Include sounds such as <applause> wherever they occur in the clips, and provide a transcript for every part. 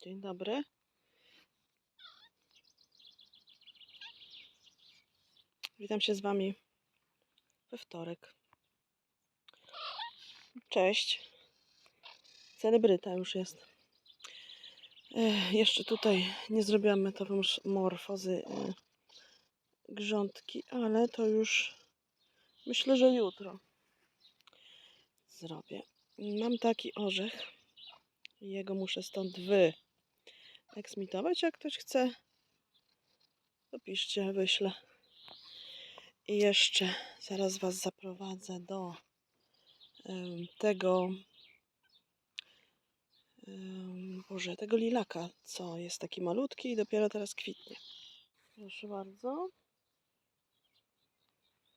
Dzień dobry. Witam się z Wami we wtorek. Cześć. Celebryta już jest. Ech, jeszcze tutaj nie zrobiłam metamorfozy e, grządki, ale to już myślę, że jutro zrobię. Mam taki orzech. Jego muszę stąd wy eksmitować. Jak ktoś chce, to piszcie, wyślę. I jeszcze zaraz Was zaprowadzę do em, tego em, Boże, tego lilaka, co jest taki malutki i dopiero teraz kwitnie. Proszę bardzo.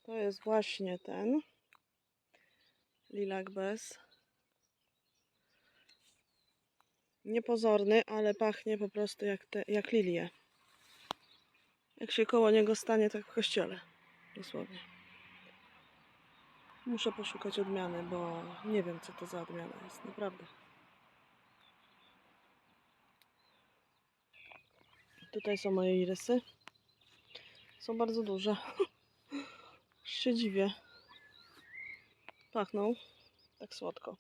To jest właśnie ten lilak bez. Niepozorny, ale pachnie po prostu jak, te, jak lilie. Jak się koło niego stanie, tak w kościele. Dosłownie. Muszę poszukać odmiany, bo nie wiem, co to za odmiana jest, naprawdę. Tutaj są moje irysy. Są bardzo duże. <laughs> Się dziwię. Pachną tak słodko.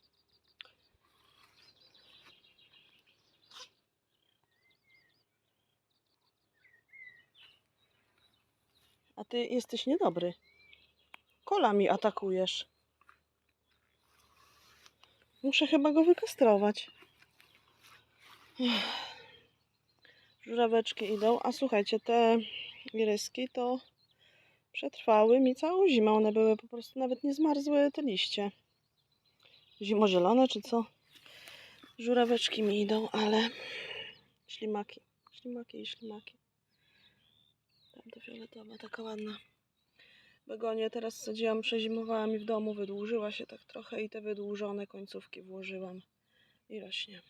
Ty jesteś niedobry. Kola mi atakujesz. Muszę chyba go wykastrować. <sighs> Żuraweczki idą. A słuchajcie, te iryski to przetrwały mi całą zimę. One były po prostu nawet nie zmarzły te liście. Zimozielone czy co? Żuraweczki mi idą, ale ślimaki. Ślimaki i ślimaki. Fioletowa, taka ładna. Begonię teraz sadziłam, przezimowała mi w domu, wydłużyła się tak trochę i te wydłużone końcówki włożyłam i rośnie.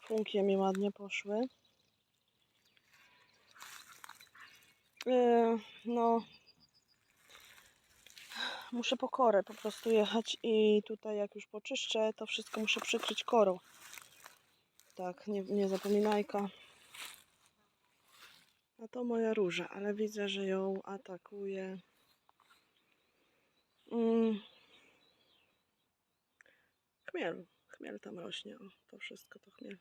Funkie mi ładnie poszły. Yy, no, muszę po korę po prostu jechać i tutaj jak już poczyszczę, to wszystko muszę przykryć korą. Tak, nie, nie zapominajka. A to moja róża, ale widzę, że ją atakuje. Mm. Chmiel. Chmiel tam rośnie. O, to wszystko to chmiel.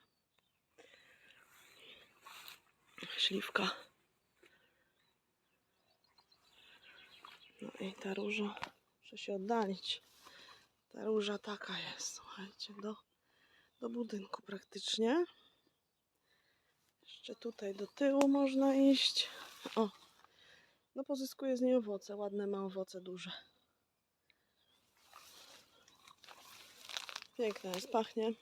Śliwka. No i ta róża. Muszę się oddalić. Ta róża taka jest, słuchajcie, do, do budynku praktycznie. Jeszcze tutaj do tyłu można iść. O, no pozyskuję z niej owoce. Ładne ma owoce duże. Piękna jest, pachnie.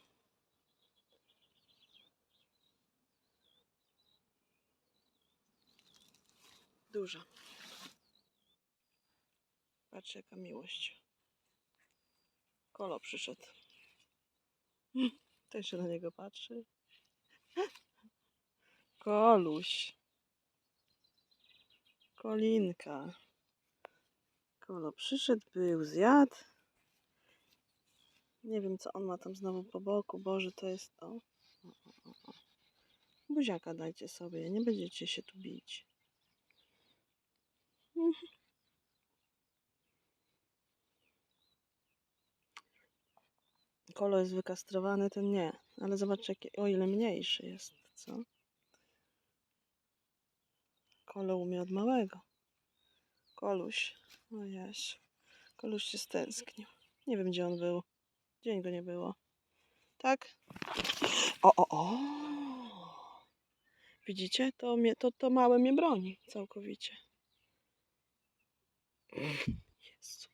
Duża. Patrz jaka miłość. Kolo przyszedł. <laughs> Też się na niego patrzy. Koluś. Kolinka. Kolo przyszedł, był, zjadł. Nie wiem, co on ma tam znowu po boku. Boże, to jest to. Buziaka dajcie sobie, nie będziecie się tu bić. Kolo jest wykastrowany, ten nie. Ale zobaczcie, o ile mniejszy jest, co? Kolo umie od małego. Koluś. O jaś. Koluś się stęsknił. Nie wiem, gdzie on był. Dzień go nie było. Tak? O, o, o! Widzicie? To, mnie, to, to małe mnie broni całkowicie. Jezu.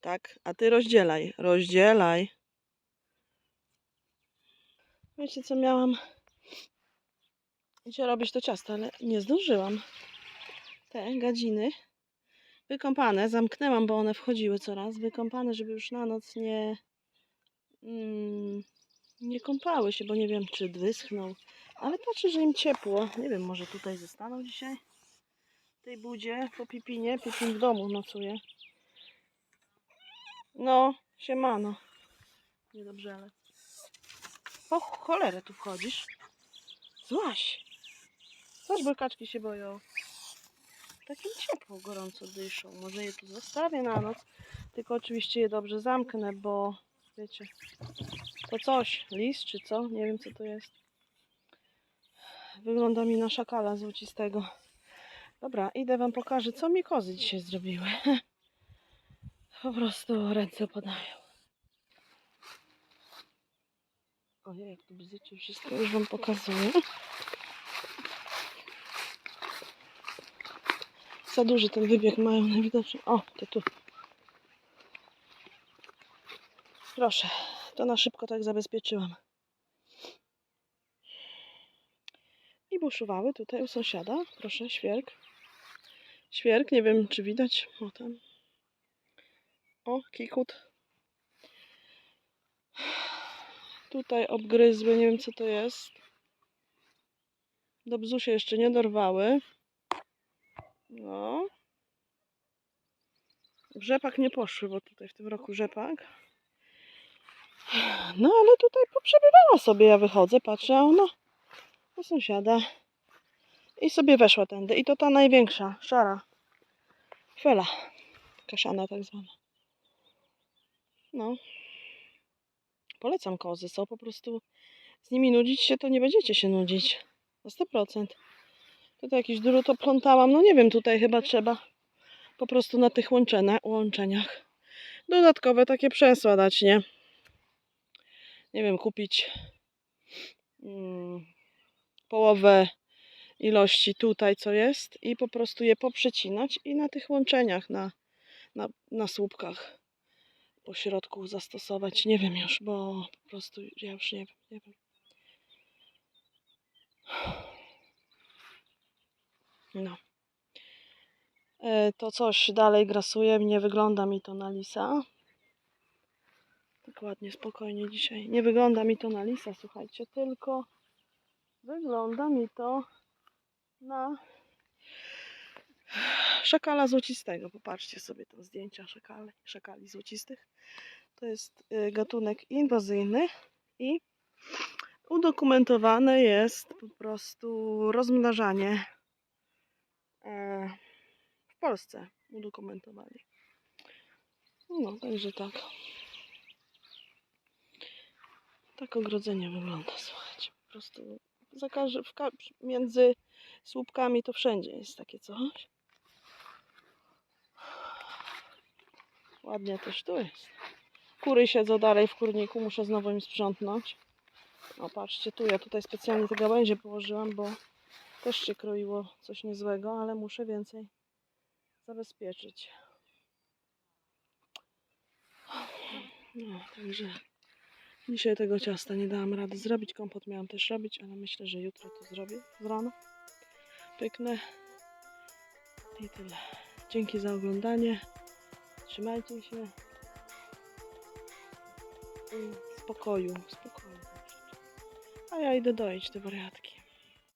Tak, a ty rozdzielaj. Rozdzielaj. Wiecie, co miałam dzisiaj robić to ciasto, ale nie zdążyłam. Te gadziny wykąpane, zamknęłam, bo one wchodziły coraz, wykąpane, żeby już na noc nie mm, nie kąpały się, bo nie wiem, czy wyschną. Ale patrzę, że im ciepło. Nie wiem, może tutaj zostaną dzisiaj w tej budzie po Pipinie. Pipin w domu nocuje. No, siemano. Niedobrze, ale... Po cholerę tu wchodzisz. Złaś. Też bo kaczki się boją. Takim ciepło, gorąco dyszą. Może je tu zostawię na noc. Tylko oczywiście je dobrze zamknę, bo wiecie, to coś, lis czy co? Nie wiem co to jest. Wygląda mi na szakala złocistego. Dobra, idę wam pokażę, co mi kozy dzisiaj zrobiły. <laughs> Po prostu ręce podają. Ojej, jak tu bzyczy wszystko, już wam pokazuję. Za duży ten wybieg mają najwidoczniej. O, to tu. Proszę, to na szybko tak zabezpieczyłam. I buszowały tutaj u sąsiada. Proszę, świerk. Świerk, nie wiem czy widać. O tam. O, kikut. Tutaj obgryzły, nie wiem co to jest. Do bzu się jeszcze nie dorwały. No. W rzepak nie poszły, bo tutaj w tym roku rzepak. No ale tutaj poprzebywała sobie, ja wychodzę, patrzę, a ona u sąsiada. I sobie weszła tędy. I to ta największa, szara. Fela. Kaszana tak zwana. No. Polecam kozy, są po prostu z nimi nudzić się, to nie będziecie się nudzić. Na 100%. Tutaj jakiś drut oplątałam, no nie wiem, tutaj chyba trzeba po prostu na tych łączenia, łączeniach dodatkowe takie przęsła dać, nie? Nie wiem, kupić mm, połowę ilości tutaj, co jest i po prostu je poprzecinać i na tych łączeniach, na, na, na słupkach po środku zastosować. Nie wiem już, bo po prostu ja już nie wiem, nie wiem. No. E, To coś dalej grasuje, nie wygląda mi to na lisa. Tak ładnie, spokojnie dzisiaj. Nie wygląda mi to na lisa, słuchajcie, tylko wygląda mi to na szakala złocistego. Popatrzcie sobie tam zdjęcia szakali, szakali złocistych. To jest y, gatunek inwazyjny i udokumentowane jest po prostu rozmnażanie w Polsce. Udokumentowali. No, także tak. Tak ogrodzenie wygląda, słuchajcie. Po prostu za każdy, między słupkami to wszędzie jest takie coś. Ładnie też tu jest. Kury siedzą dalej w kurniku, muszę znowu im sprzątnąć. O, patrzcie, tu ja tutaj specjalnie te gałęzie położyłam, bo też się kroiło coś niezłego, ale muszę więcej zabezpieczyć. No, także dzisiaj tego ciasta nie dałam rady zrobić. Kompot miałam też robić, ale myślę, że jutro to zrobię z rana. Pyknę. I tyle. Dzięki za oglądanie. Trzymajcie się. I spokoju, spokoju. A ja idę doić te wariatki.